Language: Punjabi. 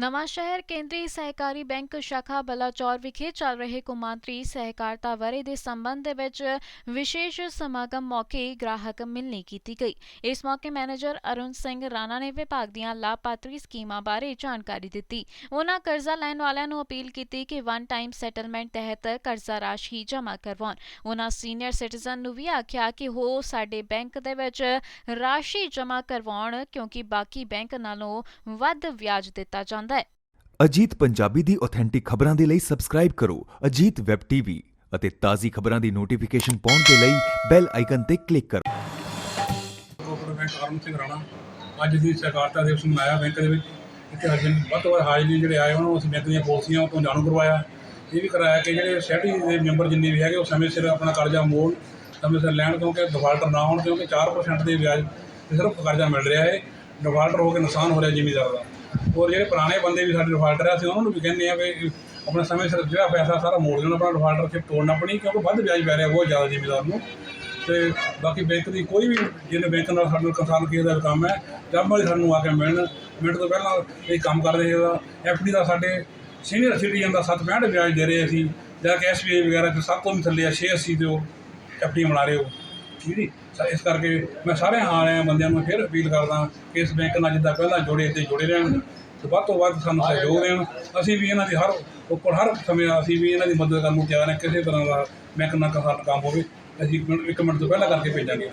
ਨਵਾਂ ਸ਼ਹਿਰ ਕੇਂਦਰੀ ਸਹਿਕਾਰੀ ਬੈਂਕ ਸ਼ਾਖਾ ਬਲਾਚੌਰ ਵਿਖੇ ਚੱਲ ਰਹੇ ਕੌਮਾਂਤਰੀ ਸਹਿਕਾਰਤਾ ਵਰੇ ਦੇ ਸੰਬੰਧ ਦੇ ਵਿੱਚ ਵਿਸ਼ੇਸ਼ ਸਮਾਗਮ ਮੌਕੇ ਗ੍ਰਾਹਕ ਮਿਲਣੀ ਕੀਤੀ ਗਈ। ਇਸ ਮੌਕੇ ਮੈਨੇਜਰ ਅਰੁਣ ਸਿੰਘ ਰਾਣਾ ਨੇ ਵਿਭਾਗ ਦੀਆਂ ਲਾਭਪਾਤਰੀ ਸਕੀਮਾਂ ਬਾਰੇ ਜਾਣਕਾਰੀ ਦਿੱਤੀ। ਉਹਨਾਂ ਕਰਜ਼ਾ ਲੈਣ ਵਾਲਿਆਂ ਨੂੰ ਅਪੀਲ ਕੀਤੀ ਕਿ ਵਨ ਟਾਈਮ ਸੈਟਲਮੈਂਟ ਤਹਿਤ ਕਰਜ਼ਾ ਰਾਸ਼ੀ ਜਮ੍ਹਾਂ ਕਰਵਾਉਣ। ਉਹਨਾਂ ਸੀਨੀਅਰ ਸਿਟੀਜ਼ਨ ਨੂੰ ਵੀ ਆਖਿਆ ਕਿ ਉਹ ਸਾਡੇ ਬੈਂਕ ਦੇ ਵਿੱਚ ਰਾਸ਼ੀ ਜਮ੍ਹਾਂ ਕਰਵਾਉਣ ਕਿਉਂਕਿ ਬਾਕੀ ਬੈਂਕ ਨਾਲੋਂ ਵੱਧ ਵਿਆਜ ਦਿੱਤਾ ਜਾਂਦਾ ਅਜੀਤ ਪੰਜਾਬੀ ਦੀ ਆਥੈਂਟਿਕ ਖਬਰਾਂ ਦੇ ਲਈ ਸਬਸਕ੍ਰਾਈਬ ਕਰੋ ਅਜੀਤ ਵੈਬ ਟੀਵੀ ਅਤੇ ਤਾਜ਼ੀ ਖਬਰਾਂ ਦੀ ਨੋਟੀਫਿਕੇਸ਼ਨ ਪਾਉਣ ਦੇ ਲਈ ਬੈਲ ਆਈਕਨ ਤੇ ਕਲਿੱਕ ਕਰੋ। ਕੋਪਰ ਬੈਂਕ ਸਿੰਘ ਰਾਣਾ। ਅੱਜ ਦੀ ਸਰਕਾਰਤਾ ਦਿਵਸ ਮਨਾਇਆ ਬੈਂਕ ਦੇ ਵਿੱਚ। ਇੱਥੇ ਅੱਜ ਵੱਧ ਤੋਂ ਵੱਧ ਹਾਜ਼ਰੀ ਜਿਹੜੇ ਆਏ ਉਹਨਾਂ ਨੂੰ ਅਸੀਂ ਬੈਂਕ ਦੀਆਂ ਪਾਲਿਸੀਆਂ ਤੋਂ ਜਾਣੂ ਕਰਵਾਇਆ। ਇਹ ਵੀ ਕਰਾਇਆ ਕਿ ਜਿਹੜੇ ਸੋਸਾਇਟੀ ਦੇ ਮੈਂਬਰ ਜਿੰਨੇ ਵੀ ਹੈਗੇ, ਉਹ ਸਮੇਂ ਸਿਰ ਆਪਣਾ ਕਰਜ਼ਾ ਮੋੜ, ਸਮੇਂ ਸਿਰ ਲੈਣ ਕਿਉਂਕਿ ਡਿਫਾਲਟਰ ਨਾ ਹੋਣ ਕਿਉਂਕਿ 4% ਦੇ ਵਿਆਜ ਤੇ ਸਿਰਫ ਕਰਜ਼ਾ ਮਿਲ ਰਿਹਾ ਹੈ। ਡਿਫਾਲਟਰ ਹੋ ਕੇ ਨੁਕਸਾਨ ਹੋ ਰਿਹਾ ਜ਼ਿਮੀਦਾਰ ਦਾ। ਹੋਰ ਜਿਹੜੇ ਪੁਰਾਣੇ ਬੰਦੇ ਵੀ ਸਾਡੇ ਡਿਫਾਲਟਰ ਆ, ਅਸੀਂ ਉਹਨਾਂ ਨੂੰ ਵੀ ਕਹਿੰਦੇ ਆ ਵੀ ਆਪਣਾ ਸਮੇਂ ਸਿਰ ਜਿਹੜਾ ਪੈਸਾ ਸਾਰਾ ਮੋੜ ਦੇਣਾ, ਆਪਣਾ ਡਿਫਾਲਟਰ ਫਿਰ ਤੋੜਨਾ ਆਪਣੀ, ਕਿਉਂਕਿ ਵੱਧ ਵਿਆਜ ਪੈ ਰਿਹਾ ਬਹੁਤ ਜ਼ਿਆਦਾ ਜ਼ਿਮੀਦਾਰ ਨੂੰ। ਤੇ ਬਾਕੀ ਬੈਂਕ ਦੀ ਕੋਈ ਵੀ, ਜਿਹਨੇ ਬੈਂਕ ਨਾਲ ਸਾਡੇ ਨਾਲ ਕੰਸਰਨ ਕਿਸੇ ਦਾ ਕੰਮ ਹੈ ਜਦ ਵਾਲੀ ਸਾਨੂੰ ਆ ਕੇ ਮਿਲਣ। ਮਿੰਟ ਤੋਂ ਪਹਿਲਾਂ ਇਹ ਕੰਮ ਕਰ ਰਹੇ ਇਹਦਾ ਐਫਡੀ ਦਾ ਸਾਡੇ ਸੀਨੀਅਰ ਸਿਟੀਜ਼ਨ ਦਾ 7.65 ਵਿਆਜ ਦੇ ਰਹੇ ਅਸੀਂ, ਜਾਂ ਕਿ ਐਸਬੀਆਈ ਵਗੈਰਾ ਤੇ ਸਭ ਤੋਂ ਵੀ ਥੱਲੇ ਆ 680 ਤੇ ਉਹ ਐਫਡੀ ਬਣਾ ਰਹੇ ਹੋ। ਠੀਕ ਜੀ ਇਸ ਕਰਕੇ ਮੈਂ ਸਾਰੇ ਆਲਿਆਂ ਬੰਦਿਆਂ ਨੂੰ ਫਿਰ ਅਪੀਲ ਕਰਦਾ ਕਿ ਇਸ ਬੈਂਕ ਨਾਲ ਜਿੱਦਾਂ ਪਹਿਲਾਂ ਜੁੜੇ ਤੇ ਜੁੜੇ ਰਹਿਣ, ਤੇ ਵੱਧ ਤੋਂ ਵੱਧ ਸਾਨੂੰ ਸਹਿਯੋਗ ਦੇਣ। ਅਸੀਂ ਵੀ ਇਹਨਾਂ ਦੀ ਹਰ ਉੱਪਰ ਹਰ ਸਮੇਂ ਅਸੀਂ ਵੀ ਇਹਨਾਂ ਦੀ ਮਦਦ ਕਰਨ ਨੂੰ ਤਿਆਰ ਹਾਂ, ਕਿਸੇ ਤਰ੍ਹਾਂ ਦਾ ਬੈਂਕ ਨਾਲ ਕੰਸਰਨ ਕੰਮ ਹੋਵੇ, ਅਸੀਂ ਇੱਕ ਮਿੰਟ ਤੋਂ ਪਹਿਲਾਂ ਕਰਕੇ ਭੇਜਾਂਗੇ।